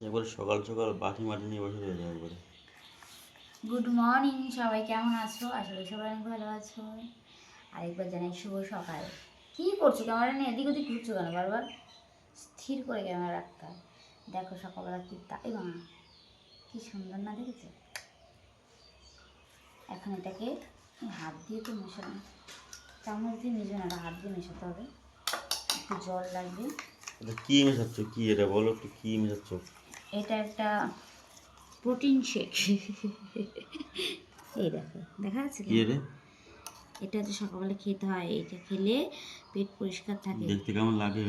একবারে সকাল সকাল বাটি মাটি নিয়ে বসে রয়েছে একবারে গুড মর্নিং সবাই কেমন আছো? আসলে সবাই অনেক ভালো আছো। আরেকবার জানাই শুভ সকাল। কী করছ? ক্যামেরা নিয়ে এদিক ওদিক ঘুরছো কেন? বারবার স্থির করে ক্যামেরা রাখতে দেখো সকালবেলা কী তাই মা কী সুন্দর না দেখেছ? এখন এটাকে হাত দিয়ে তো মেশানো। চামচ দিয়ে মেশানো না হাত দিয়ে মেশাতে হবে। একটু জল লাগবে। এটা কি মেশাচ্ছ? কি এটা বলো একটু কি মেশাচ্ছ? এটা একটা প্রোটিন শেক। এই দেখো দেখা যাচ্ছে কি রে এটা হচ্ছে সকালবেলা খেতে হয় এটা খেলে পেট পরিষ্কার থাকে। দেখতে কেমন লাগে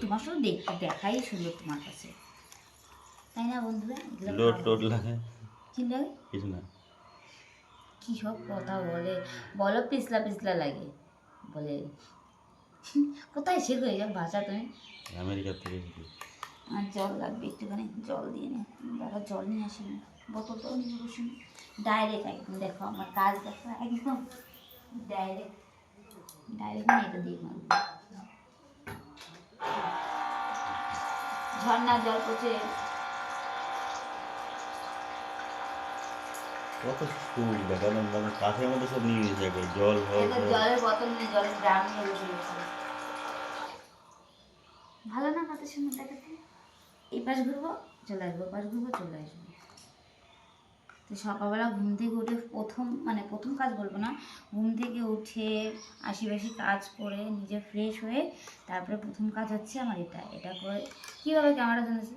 তোমার শুধু দেখতে দেখাই সুন্দর তোমার কাছে। তাই না বন্ধুরা? এগুলো লোট লাগে। কি লাগে? কিছু না। কী সব কথা বলে। বলো পিছলা পিছলা লাগে বলে। কোথায় শেখো এইসব ভাষা তুমি। আমেরিকা থেকে আর জল লাগবে একটুখানি জল দিয়ে নে। দাদা জল নিয়ে আসি না। বোতলটাও নিয়ে বসুন। ডাইরেক্ট একদম দেখো আমার কাজ দেখো একদম ডাইরেক্ট ডাইরেক্ট নিয়ে এটা দিয়ে মারবো। জল পচে কত ফুল দেখানো মানে মধ্যে সব নিয়ে জল সব। জলের বোতল নিয়ে জলের ড্রাম নিয়ে বসে গেছে। ভালো না কত সুন্দর দেখাতে? এই পাশ ঘুরবো, চলে আসব, পাশ ঘুরবো, চলে আসব। তো সকালবেলা ঘুম থেকে উঠে প্রথম মানে প্রথম কাজ বলব না, ঘুম থেকে উঠে আশিবাসি কাজ করে নিজে ফ্রেশ হয়ে তারপরে প্রথম কাজ হচ্ছে আমার এটা এটা করে কীভাবে ক্যামেরা জানেছে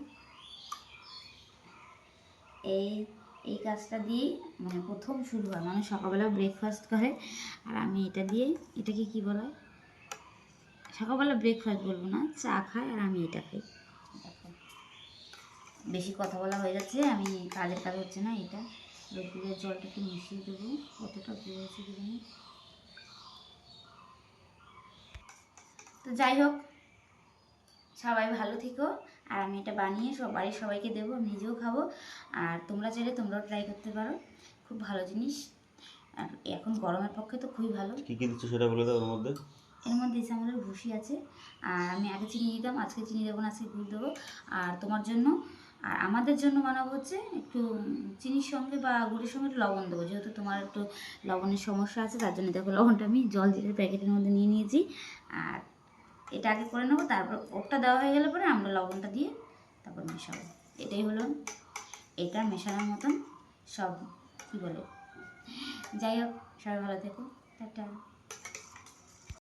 এই এই কাজটা দিয়ে মানে প্রথম শুরু হয় মানে সকালবেলা ব্রেকফাস্ট করে, আর আমি এটা দিয়ে এটাকে কি বলা? হয় সকালবেলা ব্রেকফাস্ট বলব না, চা খাই আর আমি এটা খাই। বেশি কথা বলা হয়ে যাচ্ছে, আমি কাজের কাজ হচ্ছে না এটা। রোদ্দুরের জলটা একটু মিশিয়ে দেবো, কতটা পেয়েছি জানি। তো যাই হোক, সবাই ভালো থেকো, আর আমি এটা বানিয়ে সব বাড়ির সবাইকে দেবো নিজেও খাব। আর তোমরা চাইলে তোমরাও ট্রাই করতে পারো, খুব ভালো জিনিস। আর এখন গরমের পক্ষে তো খুবই ভালো। কি কি দিচ্ছ সেটা বলে দাও ওর মধ্যে এর মধ্যে এসে আমাদের ভুসি আছে। আর আমি আগে চিনি দিতাম, আজকে চিনি দেবো না, আজকে গুড় দেবো। আর তোমার জন্য, আর আমাদের জন্য বানাবো হচ্ছে একটু চিনির সঙ্গে বা গুড়ের সঙ্গে একটু লবণ দেবো। যেহেতু তোমার একটু লবণের সমস্যা আছে, তার জন্য দেখো লবণটা আমি জল দিয়ে প্যাকেটের মধ্যে নিয়ে নিয়েছি। আর এটা আগে করে নেব, তারপর ওটা দেওয়া হয়ে গেলে পরে আমরা লবণটা দিয়ে তারপর মেশাবো। এটাই হলো এটা মেশানোর মতন সব, কী বলে? যাই হোক, সবাই ভালো থেকো। টাটা।